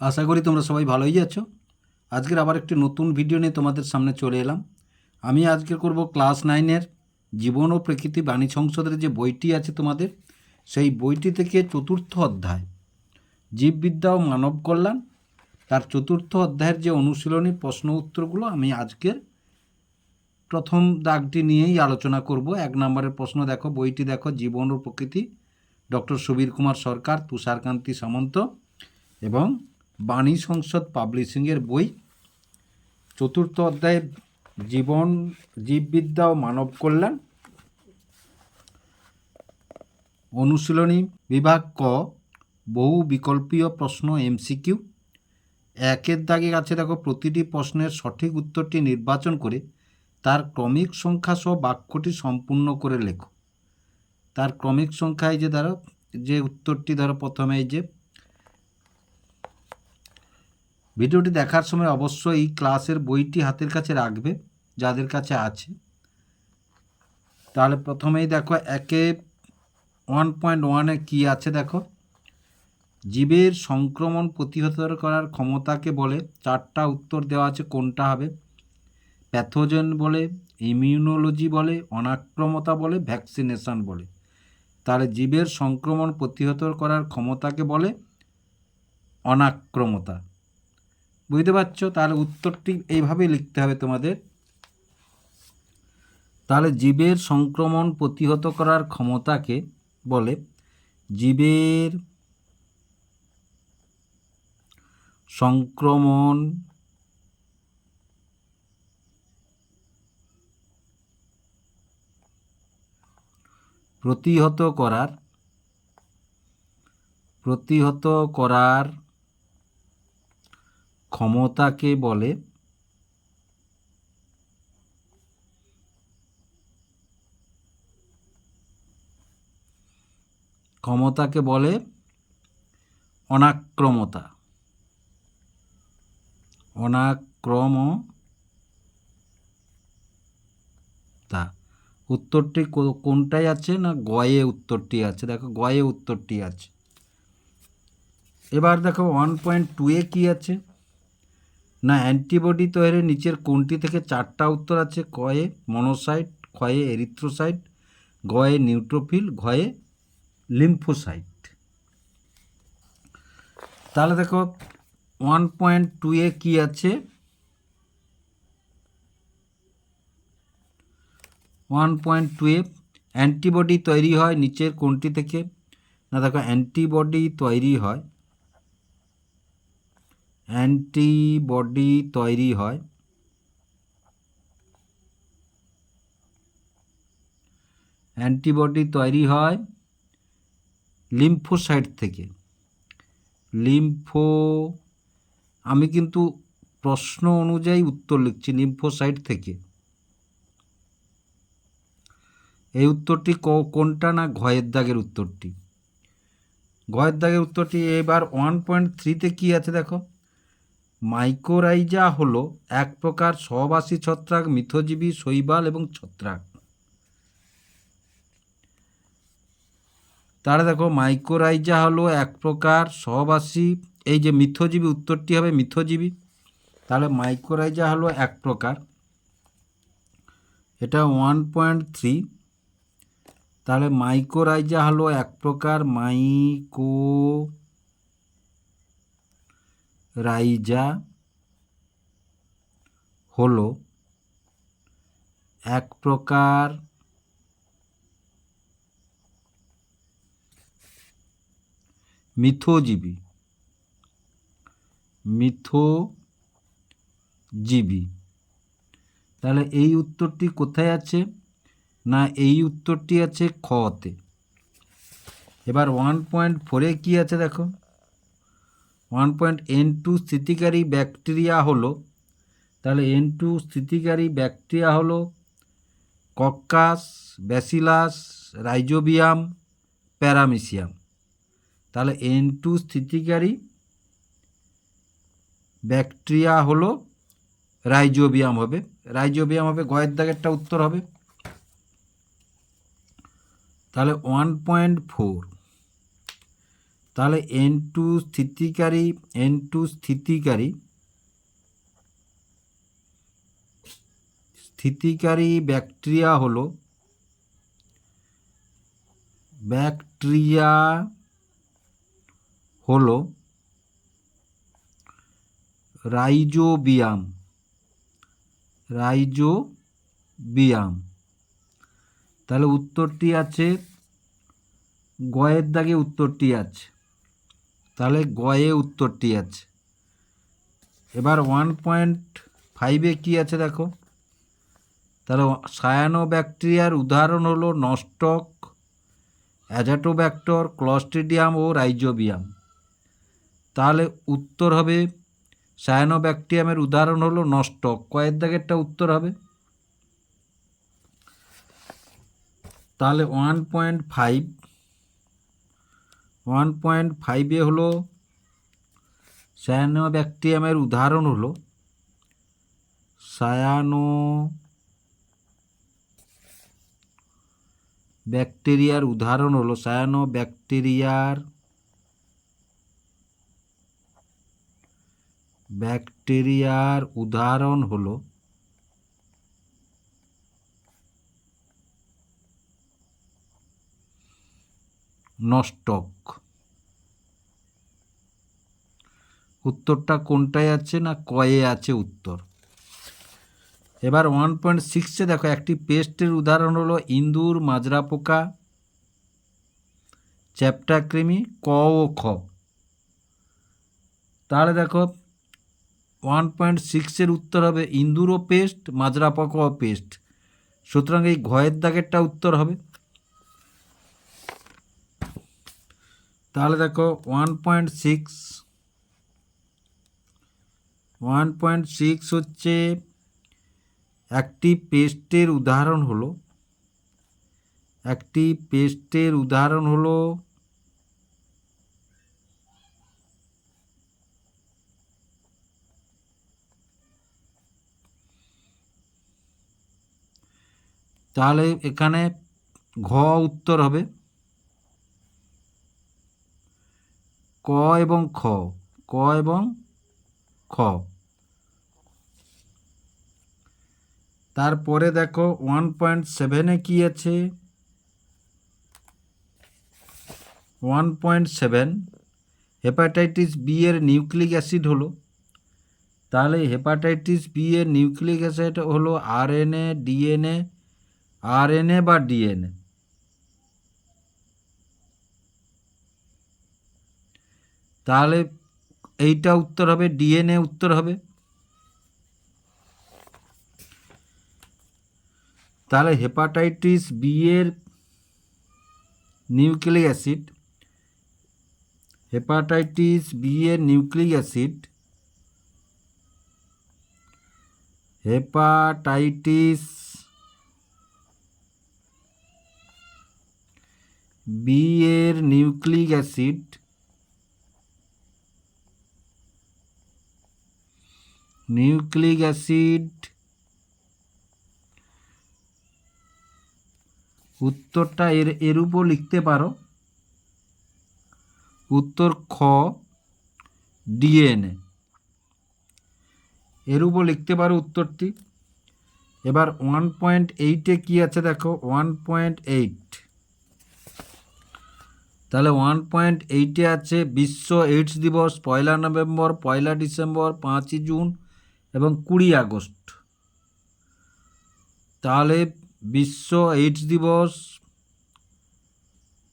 আশা করি তোমরা সবাই ভালোই আছো। আজকের আবার একটি নতুন ভিডিও নিয়ে তোমাদের সামনে চলে এলাম। আমি আজকে করব ক্লাস নাইনের জীবন ও প্রকৃতি বাণী সংসদের যে বইটি আছে তোমাদের, সেই বইটি থেকে চতুর্থ অধ্যায় জীববিদ্যা ও মানব কল্যাণ। তার চতুর্থ অধ্যায়ের যে অনুশীলনী প্রশ্ন উত্তরগুলো আমি আজকের প্রথম দাগটি নিয়েই আলোচনা করব। এক নম্বরের প্রশ্ন দেখো, বইটি দেখো, জীবন ও প্রকৃতি, ডক্টর সুবীর কুমার সরকার, তুষারকান্তি সামন্ত এবং বাণী সংসদ পাবলিশিংয়ের বই। চতুর্থ অধ্যায়ে, জীবন, জীববিদ্যা ও মানব কল্যাণ। অনুশীলনী বিভাগ ক, বহু বিকল্পীয় প্রশ্ন, এমসিকিউ। একের দাগে আছে দেখো, প্রতিটি প্রশ্নের সঠিক উত্তরটি নির্বাচন করে তার ক্রমিক সংখ্যা সহ বাক্যটি সম্পূর্ণ করে লেখো। তার ক্রমিক সংখ্যায় যে ধরো, যে উত্তরটি ধরো প্রথমে এই যে ভিডিওটি দেখার সময় অবশ্যই এই ক্লাসের বইটি হাতের কাছে রাখবে, যাদের কাছে আছে। তাহলে প্রথমেই দেখো, একে ওয়ান পয়েন্ট ওয়ানে কী আছে দেখো? জীবের সংক্রমণ প্রতিহত করার ক্ষমতাকে বলে, চারটা উত্তর দেওয়া আছে কোনটা হবে? প্যাথোজেন বলে, ইমিউনোলজি বলে, অনাক্রমতা বলে, ভ্যাকসিনেশন বলে। তাহলে জীবের সংক্রমণ প্রতিহত করার ক্ষমতাকে বলে, অনাক্রমতা। বুঝতে পারছ? তাহলে উত্তরটি এইভাবে লিখতে হবে তোমাদের। তাহলে জীবের সংক্রমণ প্রতিহত করার ক্ষমতাকে বলে জীবের সংক্রমণ প্রতিহত করার প্রতিহত করার ক্ষমতাকে বলে ক্ষমতাকে বলে অনাক্রমতা। অনাক্রমতা। উত্তরটি কো- কোনটায় আছে না গয়ে উত্তরটি আছে? দেখো গয়ে উত্তরটি আছে। এবার দেখো ওয়ান পয়েন্ট টুয়ে কী আছে? না, অ্যান্টিবডি তৈরির নিচের কোনটি থেকে চারটা উত্তর আছে কয়ে মনোসাইট, ক্ষয়ে এরিথ্রোসাইট, গয়ে নিউট্রোফিল ঘয়ে লিম্ফোসাইট। তাহলে দেখো, ওয়ান পয়েন্ট টুয়ে কী আছে? ওয়ান পয়েন্ট টুয়ে অ্যান্টিবডি তৈরি হয় নিচের কোনটি থেকে। না, দেখো, অ্যান্টিবডি তৈরি হয় অ্যান্টিবডি তৈরি হয়। অ্যান্টিবডি তৈরি হয় লিম্ফোসাইট থেকে। লিম্ফো, আমি কিন্তু প্রশ্ন অনুযায়ী উত্তর লিখছি লিম্ফোসাইট থেকে। এই উত্তরটি কোনটা না ঘয়ের দাগের উত্তরটি? ঘয়ের দাগের উত্তরটি এবার ওয়ান পয়েন্ট থ্রিতে কী আছে দেখো। মাইকোরাইজা হলো এক প্রকার সহবাসী ছত্রাক, মিথজীবী, শৈবাল এবং ছত্রাক। তাহলে দেখো, মাইকোরাইজা হলো এক প্রকার সহবাসী এই যে মিথজীবী উত্তরটি হবে মিথজীবী। তাহলে মাইকোরাইজা হলো এক প্রকার, এটা ওয়ান পয়েন্ট থ্রি। তাহলে মাইকোরাইজা হলো এক প্রকার মাইকো রাইজা হলো এক প্রকার মিথজীবী। মিথজীবী। তাহলে এই উত্তরটি কোথায় আছে? না এই উত্তরটি আছে খতে এবার ওয়ান পয়েন্ট ফোরে কী আছে দেখো? ওয়ান পয়েন্ট এন টু স্থিতিকারী ব্যাকটেরিয়া হলো, তাহলে এন টু স্থিতিকারী ব্যাকটেরিয়া হলো কক্কাস, ব্যাসিলাস, রাইজোবিয়াম, প্যারামিসিয়াম। তাহলে এন টু স্থিতিকারী ব্যাকটেরিয়া হলো রাইজোবিয়াম হবে। রাইজোবিয়াম হবে, গয়ের দাগেরটা উত্তর হবে। তাহলে ওয়ান পয়েন্ট ফোর তাহলে এন টু স্থিতিকারী এন টু স্থিতিকারী স্থিতিকারী ব্যাকটেরিয়া হলো ব্যাকটেরিয়া হলো রাইজোবিয়াম রাইজোবিয়াম। তাহলে উত্তরটি আছে, গয়ের দাগে উত্তরটি আছে। তাহলে গয়ে উত্তরটি আছে। এবার ওয়ান পয়েন্ট ফাইভে কী আছে দেখো? তাহলে সায়ানো ব্যাকটেরিয়ার উদাহরণ হলো নস্টক অ্যাজাটোব্যাক্টর ক্লস্ট্রিডিয়াম ও রাইজোবিয়াম তাহলে উত্তর হবে সায়ানোব্যাকটেরিয়ামের উদাহরণ হলো নস্টক কয়ের দাগেরটা উত্তর হবে? তাহলে one point five one point ফাইভে হলো সায়ানো ব্যাকটেরিয়ামের উদাহরণ হলো সায়ানো ব্যাকটেরিয়ার উদাহরণ হলো সায়ানো ব্যাকটেরিয়ার ব্যাকটেরিয়ার উদাহরণ হলো নস্টক উত্তরটা কোনটায় আছে না কয়ে আছে উত্তর? এবার ওয়ান পয়েন্ট সিক্সে দেখো, একটি পেস্টের উদাহরণ হলো ইন্দুর মাজরা পোকা চ্যাপ্টাকৃমি, ক ও খ। তাহলে দেখো ওয়ান পয়েন্ট সিক্সের উত্তর হবে ইন্দুরও পেস্ট মাজরা পোকাও পেস্ট সুতরাং এই ঘয়ের দাগেরটা উত্তর হবে। তাহলে দেখো one point six one point six হচ্ছে একটি পেস্টের উদাহরণ হলো, একটি পেস্টের উদাহরণ হলো তাহলে এখানে ঘ উত্তর হবে। ক এবং খ। ক এবং খ। তারপরে দেখো ওয়ান পয়েন্ট সেভেনে কী আছে? One point seven hepatitis B এর নিউক্লিক অ্যাসিড হলো। তাহলে হেপাটাইটিস বি এর নিউক্লিক অ্যাসিড হলো আরএনএ ডিএনএ আরএনএ বা ডিএনএ তাহলে এইটা উত্তর হবে, ডিএনএ উত্তর হবে। তাহলে হেপাটাইটিস বি এর নিউক্লিক অ্যাসিড, হেপাটাইটিস বি এর নিউক্লিক অ্যাসিড, হেপাটাইটিস বি এর নিউক্লিক অ্যাসিড নিউক্লিক অ্যাসিড। উত্তরটা এর এর উপর লিখতে পারো। উত্তর খ, ডিএনএ। এর উপর লিখতে পারো উত্তরটি। এবার ওয়ান পয়েন্ট এইটে কী আছে দেখো? One point eight. তাহলে ওয়ান পয়েন্ট এইটে আছে বিশ্ব এইডস দিবস, পয়লা নভেম্বর, পয়লা ডিসেম্বর, পাঁচই জুন এবং কুড়ি আগস্ট। তাহলে বিশ্ব এইডস দিবস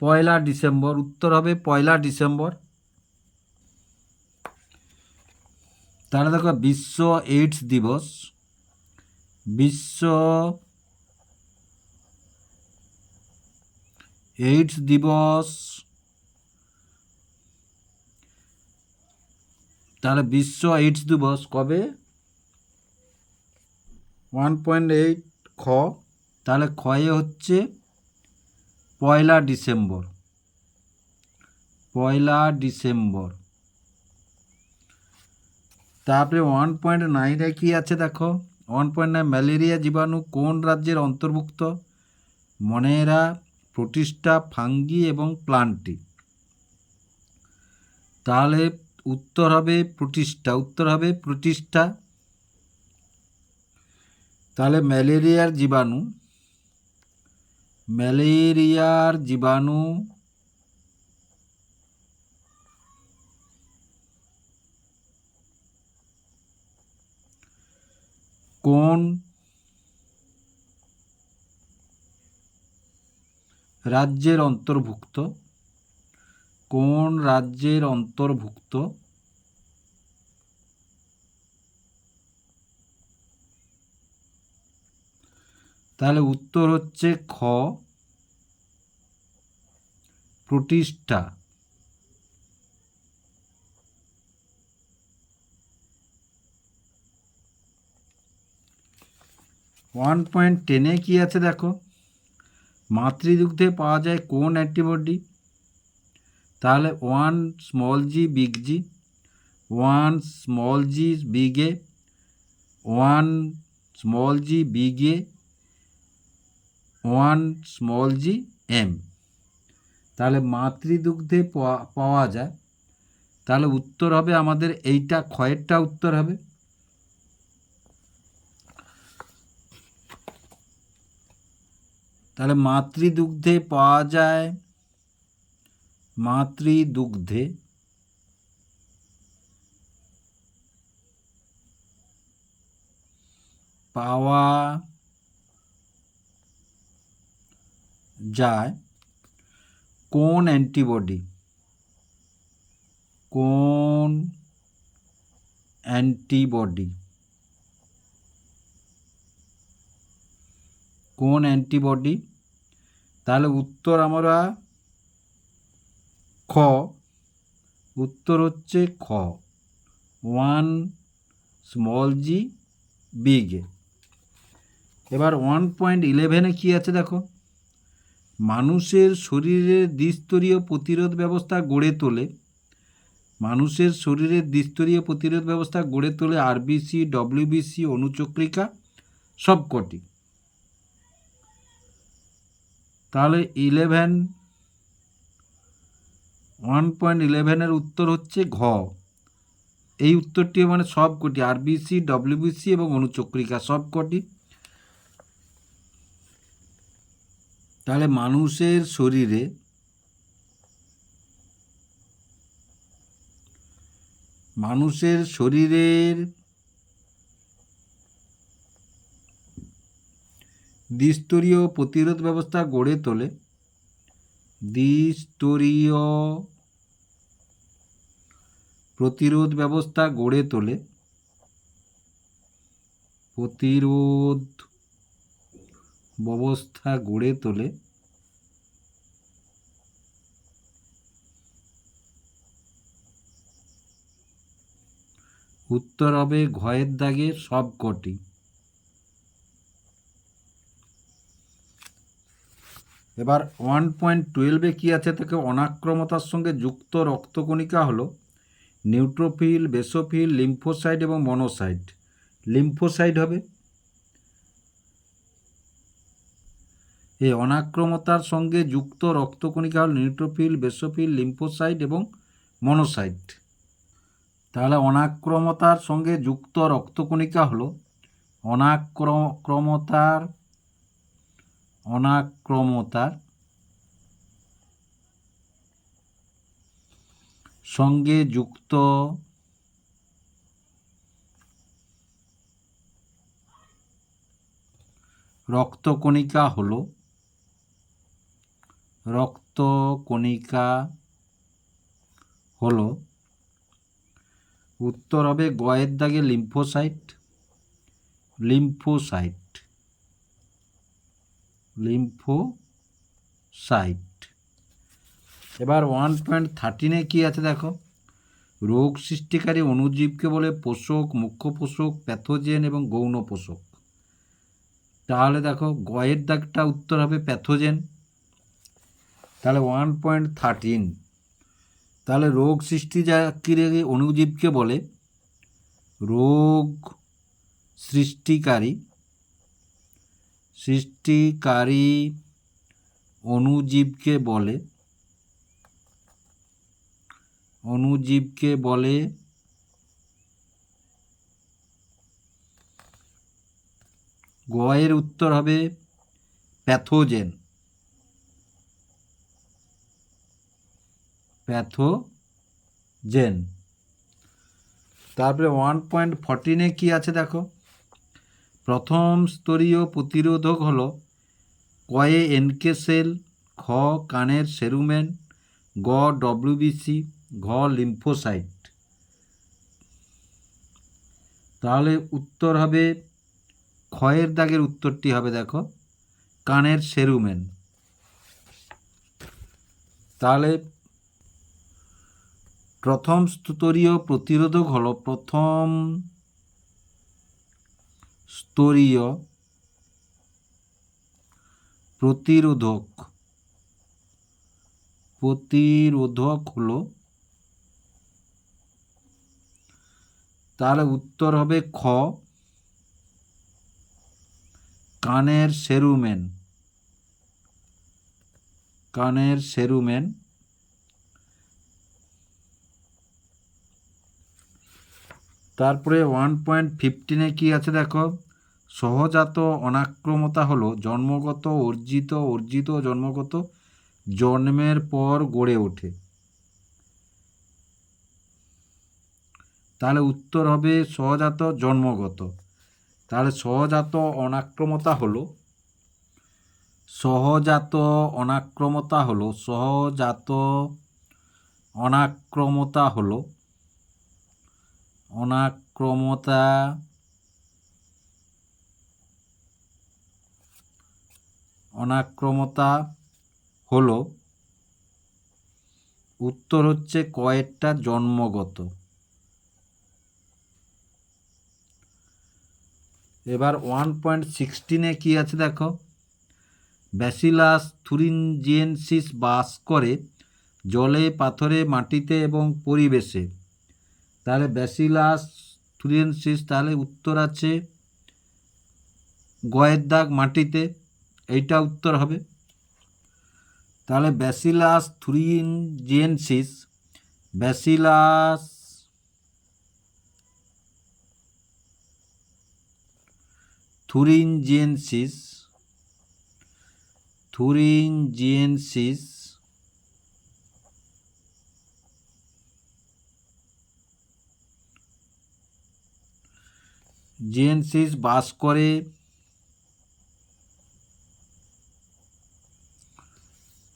পয়লা ডিসেম্বর, উত্তর হবে পয়লা ডিসেম্বর। তাহলে দেখো, বিশ্ব এইডস দিবস। বিশ্ব এইডস দিবস। তাহলে বিশ্ব এইডস দিবস কবে? ওয়ান পয়েন্ট এইট খ, তাহলে ক্ষয়ে হচ্ছে পয়লা ডিসেম্বর। পয়লা ডিসেম্বর। তারপরে ওয়ান পয়েন্ট নাইনে কী আছে দেখো? ওয়ান পয়েন্ট নাইন ম্যালেরিয়া জীবাণু কোন রাজ্যের অন্তর্ভুক্ত? মনেরা, প্রতিষ্ঠা, ফাঙ্গি এবং প্লান্টি তাহলে উত্তর হবে প্রতিষ্ঠা, উত্তর হবে প্রতিষ্ঠা। তাহলে ম্যালেরিয়ার জীবাণু ম্যালেরিয়ার জীবাণু কোন রাজ্যের অন্তর্ভুক্ত কোন রাজ্যের অন্তর্ভুক্ত তাহলে উত্তর হচ্ছে খ। প্রতিষ্ঠা। ওয়ান পয়েন্ট টেনে কী আছে দেখো? মাতৃদুগ্ধে পাওয়া যায় কোন অ্যান্টিবডি তাহলে one small G big G one small G big A one small G big A one small G M. তাহলে মাতৃদুগ্ধে পাওয়া- যায়। তাহলে উত্তর হবে আমাদের এইটা, ক্ষয়েরটা উত্তর হবে। তাহলে মাতৃদুগ্ধে পাওয়া যায়, মাতৃদুগ্ধে পাওয়া যায় কোন অ্যান্টিবডি? কোন অ্যান্টিবডি? কোন অ্যান্টিবডি? তাহলে উত্তর আমরা খ। উত্তর হচ্ছে খ। ওয়ান স্মল জি বিগ এবার ওয়ান পয়েন্ট ইলেভেনে কী আছে দেখো? মানুষের শরীরের দ্বিস্তরীয় প্রতিরোধ ব্যবস্থা গড়ে তোলে। মানুষের শরীরের দ্বিস্তরীয় প্রতিরোধ ব্যবস্থা গড়ে তোলে আরবিসি ডব্লিউবিসি অনুচক্রিকা, সবকটি। তাহলে ইলেভেন ওয়ান পয়েন্ট ইলেভেনের উত্তর হচ্ছে ঘ। এই উত্তরটি মানে সবকটি আরবিসি ডব্লিউবিসি এবং অনুচক্রিকা সবকটি। তাহলে মানুষের শরীরে মানুষের শরীরের দ্বিস্তরীয় প্রতিরোধ ব্যবস্থা গড়ে তোলে। দ্বিস্তরীয় প্রতিরোধ ব্যবস্থা গড়ে তোলে। প্রতিরোধ ব্যবস্থা গড়ে তোলে। উত্তর হবে ঘয়ের দাগের সবকটি এবার ওয়ান পয়েন্ট টুয়েলভে কী আছে? তাকে অনাক্রমতার সঙ্গে যুক্ত রক্তকণিকা হলো নিউট্রোফিল বেসোফিল লিম্ফোসাইড এবং মনোসাইট লিম্ফোসাইট হবে এই অনাক্রমতার সঙ্গে যুক্ত রক্তকণিকা হল নিউট্রোফিল বেসোফিল লিম্ফোসাইট এবং মনোসাইট তাহলে অনাক্রমতার সঙ্গে যুক্ত রক্তকণিকা হল অনাক্রমতার অনাক্রমতার সঙ্গে যুক্ত রক্তকণিকা হলো রক্তকণিকা হলো উত্তর হবে গয়ের দাগে লিম্ফোসাইট লিম্ফোসাইট লিম্ফোসাইট। এবার ওয়ান পয়েন্ট থার্টিনে কী আছে দেখো? রোগ সৃষ্টিকারী অণুজীবকে বলে পোষক, মুখ্য পোষক, প্যাথোজেন এবং গৌণ পোষক। তাহলে দেখো গয়ের দাগটা উত্তর হবে প্যাথোজেন। তাহলে ওয়ান পয়েন্ট থার্টিন তাহলে রোগ সৃষ্টিকারী অণুজীবকে বলে? রোগ সৃষ্টিকারী। সৃষ্টিকারী অণুজীবকে বলে। অণুজীবকে বলে গয়ের উত্তর হবে প্যাথোজেন। প্যাথোজেন। তারপরে ওয়ান পয়েন্ট ফর্টিনে কী আছে দেখো? প্রথম স্তরীয় প্রতিরোধক হলো কয়ে এনকে সেল, খ কানের সেরুমেন, গ ডব্লিউবিসি ঘ লিম্ফোসাইট। তাহলে উত্তর হবে, ক্ষয়ের দাগের উত্তরটি হবে দেখো, কানের সেরুমেন। তাহলে প্রথম স্তরীয় প্রতিরোধক হলো প্রথম স্তরীয় প্রতিরোধক। প্রতিরোধক হলো তাহলে উত্তর হবে খ। কানের সেরুমেন। কানের সেরুমেন। তারপরে ওয়ান পয়েন্ট ফিফটিনে কী আছে দেখো? সহজাত অনাক্রমতা হলো জন্মগত, অর্জিত অর্জিত, জন্মগত জন্মের পর গড়ে ওঠে। তাহলে উত্তর হবে সহজাত জন্মগত। তাহলে সহজাত অনাক্রমতা হলো, সহজাত অনাক্রমতা হলো, সহজাত অনাক্রমতা হলো অনাক্রমতা অনাক্রমতা হলো উত্তর হচ্ছে কয়েকটা জন্মগত। এবার ওয়ান পয়েন্ট সিক্সটিনে কী আছে দেখো? ব্যাসিলাস থুরিনজিয়েনসিস বাস করে জলে, পাথরে, মাটিতে এবং পরিবেশে। তাহলে ব্যাসিলাস থুরিয়েনসিস তাহলে উত্তর আছে গয়ের দাগ মাটিতে, এইটা উত্তর হবে। তাহলে bacillus thuringiensis bacillus thuringiensis thuringiensis জিএনসিস বাস করে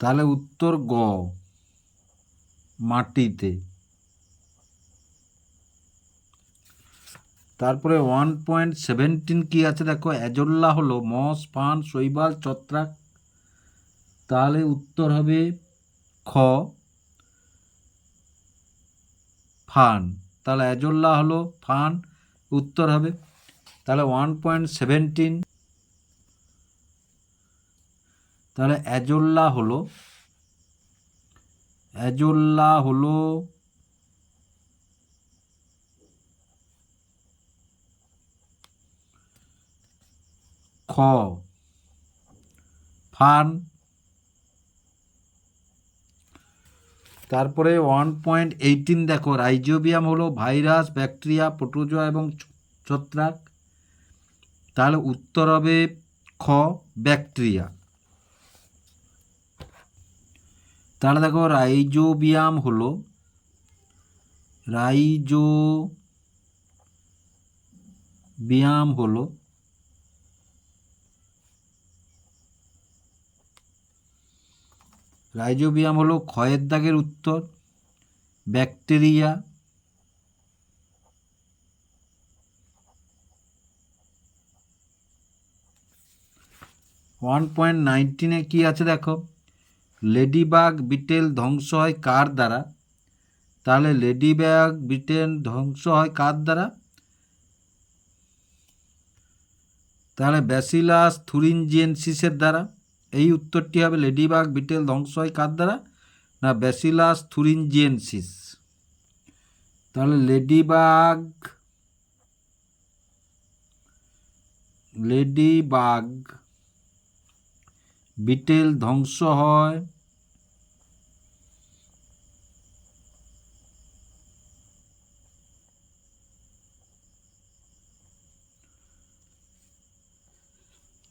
তাহলে উত্তর গ, মাটিতে। তারপরে ওয়ান পয়েন্ট সেভেন্টিন কী আছে? দেখো অ্যাজোল্লা হলো মস ফান শৈবাল, ছত্রাক। তাহলে উত্তর হবে খ, ফান। তাহলে অ্যাজোল্লা হলো ফান, উত্তর হবে তাহলে ওয়ান পয়েন্ট সেভেন্টিন তাহলে অ্যাজোল্লা হলো অ্যাজোল্লা হলো খ ফান তারপরে ওয়ান পয়েন্ট এইটিন দেখো, রাইজোবিয়াম হলো ভাইরাস, ব্যাকটেরিয়া, প্রোটোজোয়া এবং ছত্রাক। তাহলে উত্তর হবে খ, ব্যাকটেরিয়া। তাহলে দেখো, রাইজোবিয়াম হলো রাইজো বিয়াম হলো, রাইজোবিয়াম হলো ক্ষয়ের দাগের উত্তর, ব্যাকটেরিয়া ওয়ান পয়েন্ট নাইনটিনে কী আছে দেখো? লেডিবাগ বিটেল ধ্বংস হয় কার দ্বারা? তাহলে লেডিবাগ বিটেল ধ্বংস হয় কার দ্বারা? তাহলে ব্যাসিলাস থুরিনজিয়েনসিসের দ্বারা। এই উত্তরটি হবে লেডিবাগ বিটেল ধ্বংস হয় কার দ্বারা? না ব্যাসিলাস থুরিনজিয়েনসিস তাহলে লেডিবাগ লেডিবাগ বিটেল ধ্বংস হয়।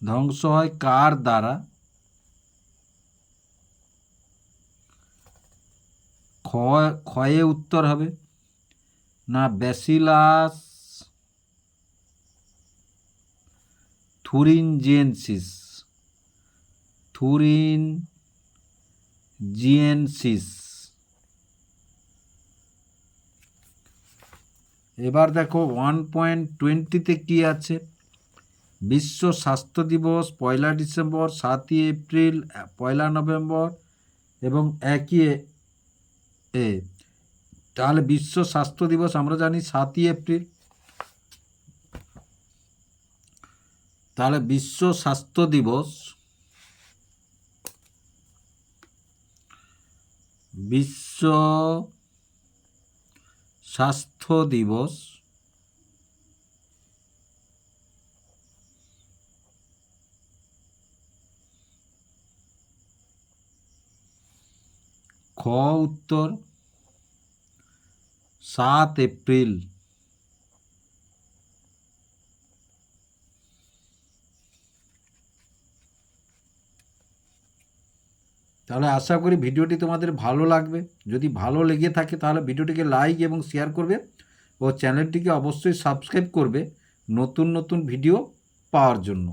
ধ্বংস হয় কার দ্বারা? ক্ষয় ক্ষয়ে উত্তর হবে। না ব্যাসিলাস থুরিনজেন্সিস। থুরিন জিয়েন্সিস এবার দেখো ওয়ান পয়েন্ট টোয়েন্টিতে কী আছে? বিশ্ব স্বাস্থ্য দিবস পয়লা ডিসেম্বর, সাতই এপ্রিল, পয়লা নভেম্বর এবং একই এ। তাহলে বিশ্ব স্বাস্থ্য দিবস আমরা জানি সাতই এপ্রিল। তাহলে বিশ্ব স্বাস্থ্য দিবস বিশ্ব স্বাস্থ্য দিবস খ উত্তর সাত এপ্রিল। তাহলে আশা করি ভিডিওটি তোমাদের ভালো লাগবে। যদি ভালো লেগে থাকে তাহলে ভিডিওটিকে লাইক এবং শেয়ার করবে ও চ্যানেলটিকে অবশ্যই সাবস্ক্রাইব করবে নতুন নতুন ভিডিও পাওয়ার জন্য।